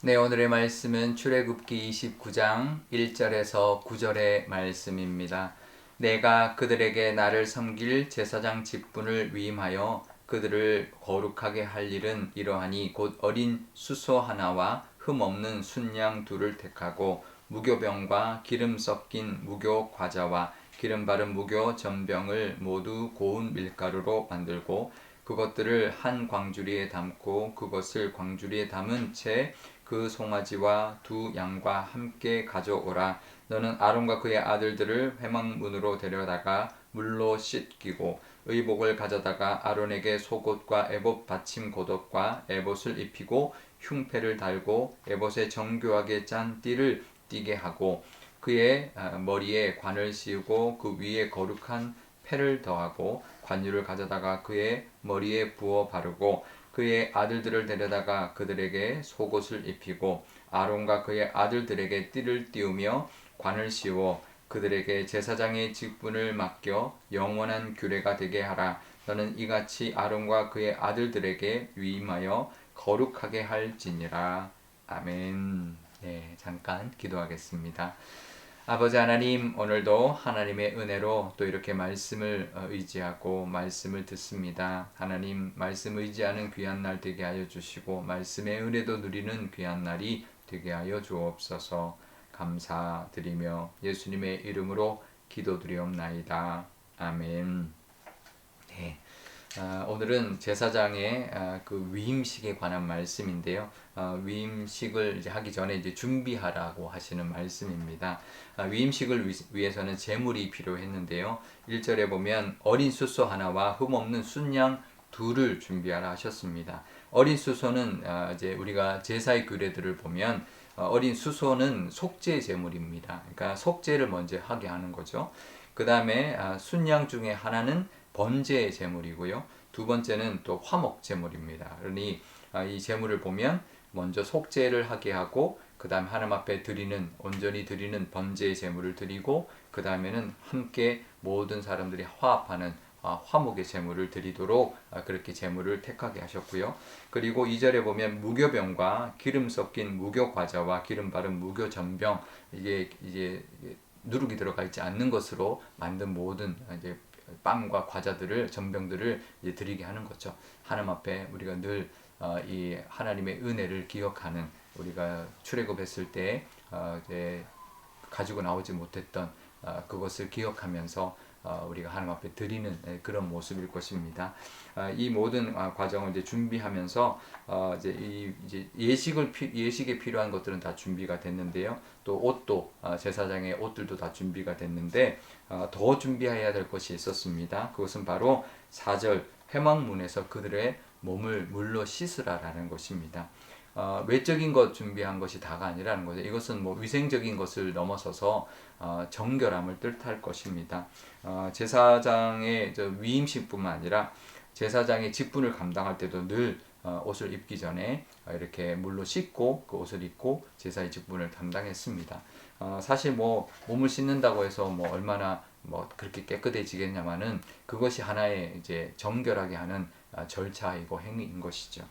네, 오늘의 말씀은 출애굽기 29장 1절에서 9절의 말씀입니다. 내가 그들에게 나를 섬길 제사장 직분을 위임하여 그들을 거룩하게 할 일은 이러하니 곧 어린 수소 하나와 흠 없는 순양 둘을 택하고 무교병과 기름 섞인 무교 과자와 기름 바른 무교 전병을 모두 고운 밀가루로 만들고 그것들을 한 광주리에 담고 그것을 광주리에 담은 채 그 송아지와 두 양과 함께 가져오라. 너는 아론과 그의 아들들을 회막문으로 데려다가 물로 씻기고 의복을 가져다가 아론에게 속옷과 에봇 받침 겉옷과 에봇을 입히고 흉패를 달고 에봇에 정교하게 짠 띠를 띠게 하고 그의 아, 머리에 관을 씌우고 그 위에 거룩한 패를 더하고 관유를 가져다가 그의 머리에 부어 바르고 그의 아들들을 데려다가 그들에게 속옷을 입히고 아론과 그의 아들들에게 띠를 띄우며 관을 씌워 그들에게 제사장의 직분을 맡겨 영원한 규례가 되게 하라. 너는 이같이 아론과 그의 아들들에게 위임하여 거룩하게 할지니라. 아멘. 네, 잠깐 기도하겠습니다. 아버지 하나님, 오늘도 하나님의 은혜로 또 이렇게 말씀을 어, 의지하고 말씀을 듣습니다. 하나님, 말씀 의지하는 귀한 날 되게 하여 주시고, 말씀의 은혜도 누리는 귀한 날이 되게 하여 주옵소서 감사드리며 예수님의 이름으로 기도드리옵나이다. 아멘. 네. 아, 오늘은 제사장의 아, 그 위임식에 관한 말씀인데요. 아, 위임식을 이제 하기 전에 이제 준비하라고 하시는 말씀입니다. 아, 위임식을 위, 위해서는 제물이 필요했는데요. 1절에 보면 어린 수소 하나와 흠없는 순양 둘을 준비하라 하셨습니다. 어린 수소는 아, 이제 우리가 제사의 규례들을 보면 어, 어린 수소는 속죄 제물입니다. 그러니까 속죄를 먼저 하게 하는 거죠. 그 다음에 아, 순양 중에 하나는 번제 제물이고요. 두 번째는 또 화목 제물입니다. 그러니 아, 이 제물을 보면 먼저 속죄를 하게 하고 그 다음 하나님 앞에 드리는 온전히 드리는 번제 제물을 드리고 그 다음에는 함께 모든 사람들이 화합하는 아, 화목의 제물을 드리도록 아, 그렇게 제물을 택하게 하셨고요. 그리고 2절에 보면 무교병과 기름 섞인 무교 과자와 기름 바른 무교 전병 이게 이제 누룩이 들어가 있지 않는 것으로 만든 모든 이제 빵과 과자들을 전병들을 이제 드리게 하는 거죠. 하나님 앞에 우리가 늘이 어, 하나님의 은혜를 기억하는 우리가 출애굽했을 때 어, 가지고 나오지 못했던 어, 그것을 기억하면서 우리가 하나님 앞에 드리는 예, 그런 모습일 것입니다. 이 모든 과정을 이제 준비하면서 이 이제 예식을 예식에 필요한 것들은 다 준비가 됐는데요. 또 옷도 제사장의 옷들도 다 준비가 됐는데 더 준비해야 될 것이 있었습니다. 그것은 바로 4절 회막문에서 그들의 몸을 물로 씻으라라는 것입니다. 어, 외적인 것 준비한 것이 다가 아니라는 거죠. 이것은 뭐 위생적인 것을 넘어서서 어, 정결함을 뜻할 것입니다. 어, 제사장의 위임식뿐만 아니라 제사장의 직분을 감당할 때도 늘 어, 옷을 입기 전에 이렇게 물로 씻고 그 옷을 입고 제사의 직분을 담당했습니다. 어, 사실 뭐 몸을 씻는다고 해서 뭐 얼마나 뭐 그렇게 깨끗해지겠냐마는 그것이 하나의 이제 정결하게 하는 아, 절차이고 행위인 것이죠.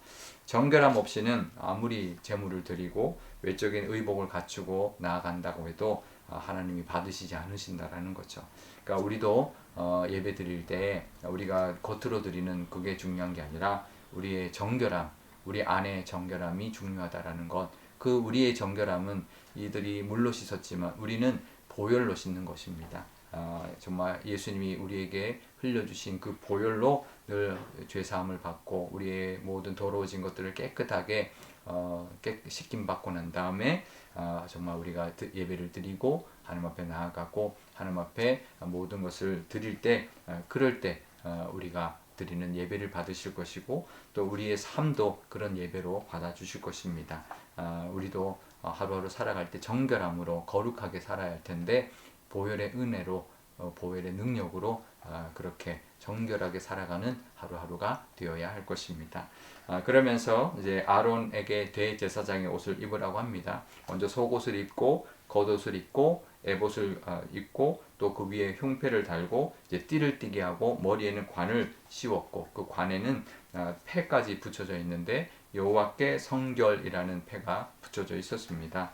정결함 없이는 아무리 제물을 드리고 외적인 의복을 갖추고 나아간다고 해도 아, 하나님이 받으시지 않으신다라는 거죠. 그러니까 우리도 어, 예배 드릴 때 우리가 겉으로 드리는 그게 중요한 게 아니라 우리의 정결함, 우리 안의 정결함이 중요하다라는 것. 그 우리의 정결함은 이들이 물로 씻었지만 우리는 보혈로 씻는 것입니다. 어, 정말 예수님이 우리에게 흘려주신 그 보혈로 늘 죄사함을 받고 우리의 모든 더러워진 것들을 깨끗하게 어, 씻김 받고 난 다음에 어, 정말 우리가 예배를 드리고 하나님 앞에 나아가고 하나님 앞에 모든 것을 드릴 때 어, 그럴 때 어, 우리가 드리는 예배를 받으실 것이고 또 우리의 삶도 그런 예배로 받아 주실 것입니다. 어, 우리도 어, 하루하루 살아갈 때 정결함으로 거룩하게 살아야 할 텐데 보혈의 은혜로 어, 보혈의 능력으로 아, 그렇게 정결하게 살아가는 하루하루가 되어야 할 것입니다. 아, 그러면서 이제 아론에게 대제사장의 옷을 입으라고 합니다. 먼저 속옷을 입고 겉옷을 입고 에봇을 아, 입고 또 그 위에 흉패를 달고 이제 띠를 띠게 하고 머리에는 관을 씌웠고 그 관에는 폐까지 붙여져 있는데 여호와께 성결이라는 패가 붙여져 있었습니다.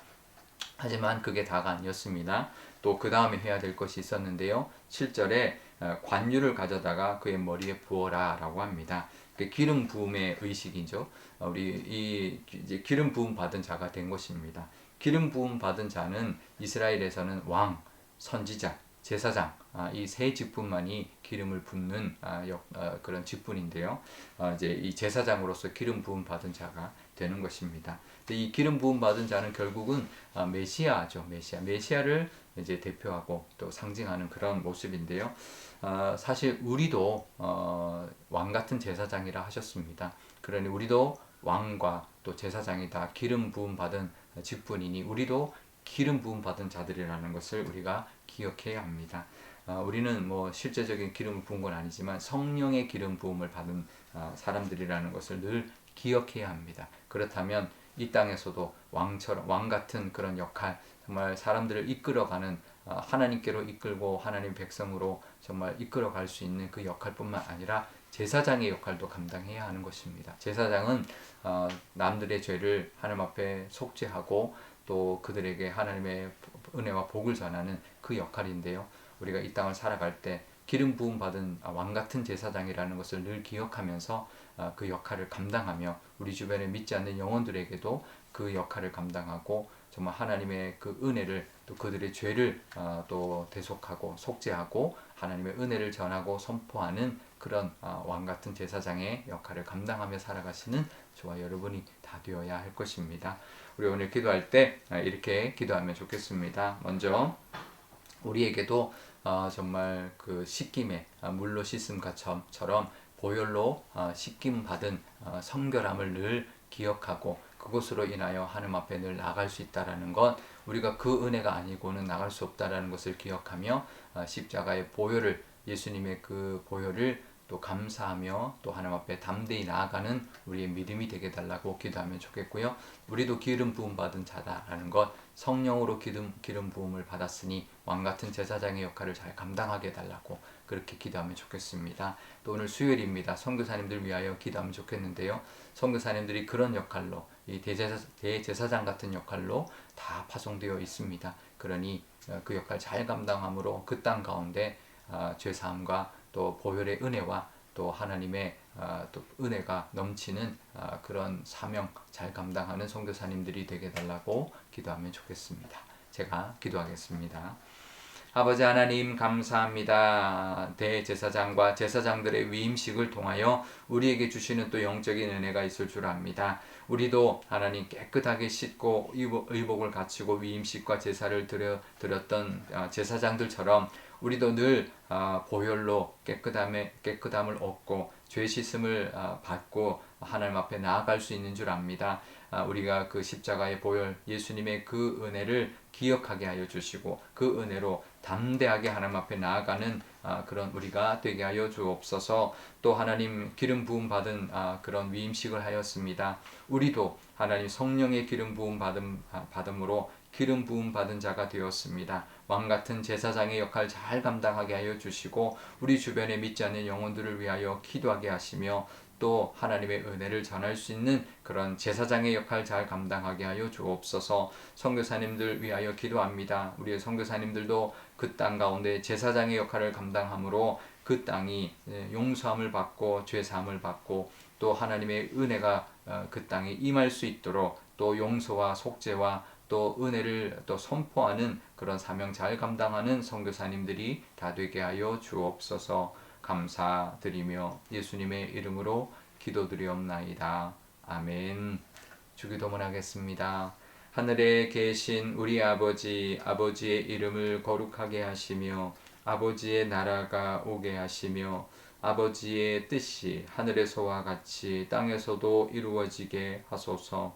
하지만 그게 다가 아니었습니다. 또 그 다음에 해야 될 것이 있었는데요. 7절에 어, 관유를 가져다가 그의 머리에 부어라 라고 합니다. 그 기름 부음의 의식이죠. 어, 우리 이 기름 부음 받은 자가 된 것입니다. 기름 부음 받은 자는 이스라엘에서는 왕, 선지자, 제사장 아, 이세 직분만이 기름을 붓는 아, 역, 어, 그런 직분인데요. 어, 이제 이 제사장으로서 기름 부음 받은 자가 되는 것입니다. 이 기름 부음 받은 자는 결국은 아, 메시아죠. 메시아. 메시아를 이제 대표하고 또 상징하는 그런 모습인데요. 아, 사실 우리도 어, 왕 같은 제사장이라 하셨습니다. 그러니 우리도 왕과 또 제사장이다 기름 부음 받은 직분이니 우리도 기름 부음 받은 자들이라는 것을 우리가 기억해야 합니다. 어, 우리는 뭐 실제적인 기름을 부은 건 아니지만 성령의 기름 부음을 받은 어, 사람들이라는 것을 늘 기억해야 합니다. 그렇다면 이 땅에서도 왕처럼 왕 같은 그런 역할, 정말 사람들을 이끌어가는 어, 하나님께로 이끌고 하나님 백성으로 정말 이끌어갈 수 있는 그 역할뿐만 아니라 제사장의 역할도 감당해야 하는 것입니다. 제사장은 어, 남들의 죄를 하나님 앞에 속죄하고 또 그들에게 하나님의 은혜와 복을 전하는 그 역할인데요. 우리가 이 땅을 살아갈 때 기름 부음 받은 왕 같은 제사장이라는 것을 늘 기억하면서 아, 그 역할을 감당하며 우리 주변에 믿지 않는 영혼들에게도 그 역할을 감당하고 정말 하나님의 그 은혜를 또 그들의 죄를 아, 또 대속하고 속죄하고 하나님의 은혜를 전하고 선포하는 그런 아, 왕 같은 제사장의 역할을 감당하며 살아가시는 저와 여러분이 다 되어야 할 것입니다. 우리 오늘 기도할 때 이렇게 기도하면 좋겠습니다. 먼저 우리에게도 어, 정말 그 씻김에 어, 물로 씻음 것처럼 보혈로 어, 씻김 받은 어, 성결함을 늘 기억하고 그것으로 인하여 하나님 앞에 늘 나갈 수 있다라는 것 우리가 그 은혜가 아니고는 나갈 수 없다라는 것을 기억하며 어, 십자가의 보혈을 예수님의 그 보혈을 또 감사하며 또 하나님 앞에 담대히 나아가는 우리의 믿음이 되게 달라고 기도하면 좋겠고요. 우리도 기름 부음 받은 자다라는 것 성령으로 기름 기름 부음을 받았으니 왕 같은 제사장의 역할을 잘 감당하게 달라고 그렇게 기도하면 좋겠습니다. 또 오늘 수요일입니다. 선교사님들 위하여 기도하면 좋겠는데요. 선교사님들이 그런 역할로 이 대제사, 대제사장 같은 역할로 다 파송되어 있습니다. 그러니 어, 그 역할 잘 감당함으로 그 땅 가운데 아, 죄사함과 또 보혈의 은혜와 또 하나님의 아, 또 은혜가 넘치는 아, 그런 사명 잘 감당하는 선교사님들이 되게 달라고 기도하면 좋겠습니다. 제가 기도하겠습니다. 아버지 하나님 감사합니다. 대제사장과 제사장들의 위임식을 통하여 우리에게 주시는 또 영적인 은혜가 있을 줄 압니다. 우리도 하나님 깨끗하게 씻고 의복을 갖추고 위임식과 제사를 드려 드렸던 아, 제사장들처럼 우리도 늘 아, 보혈로 깨끗함에 깨끗함을 얻고 죄 씻음을 아, 받고 하나님 앞에 나아갈 수 있는 줄 압니다. 아, 우리가 그 십자가의 보혈 예수님의 그 은혜를 기억하게 하여 주시고 그 은혜로 담대하게 하나님 앞에 나아가는 그런 우리가 되게 하여 주옵소서. 또 하나님 기름 부음 받은 그런 위임식을 하였습니다. 우리도 하나님 성령의 기름 부음 받음 받음으로 기름 부음 받은 자가 되었습니다. 왕 같은 제사장의 역할 잘 감당하게 하여 주시고 우리 주변에 믿지 않는 영혼들을 위하여 기도하게 하시며 또 하나님의 은혜를 전할 수 있는 그런 제사장의 역할 잘 감당하게 하여 주옵소서. 선교사님들 위하여 기도합니다. 우리의 선교사님들도 그 땅 가운데 제사장의 역할을 감당함으로 그 땅이 예, 용서함을 받고 죄 사함을 받고 또 하나님의 은혜가 어, 그 땅에 임할 수 있도록 또 용서와 속죄와 또 은혜를 또 선포하는 그런 사명 잘 감당하는 선교사님들이 다 되게 하여 주옵소서 감사드리며 예수님의 이름으로 기도드리옵나이다. 아멘. 주기도문 하겠습니다. 하늘에 계신 우리 아버지, 아버지의 이름을 거룩하게 하시며 아버지의 나라가 오게 하시며 아버지의 뜻이 하늘에서와 같이 땅에서도 이루어지게 하소서.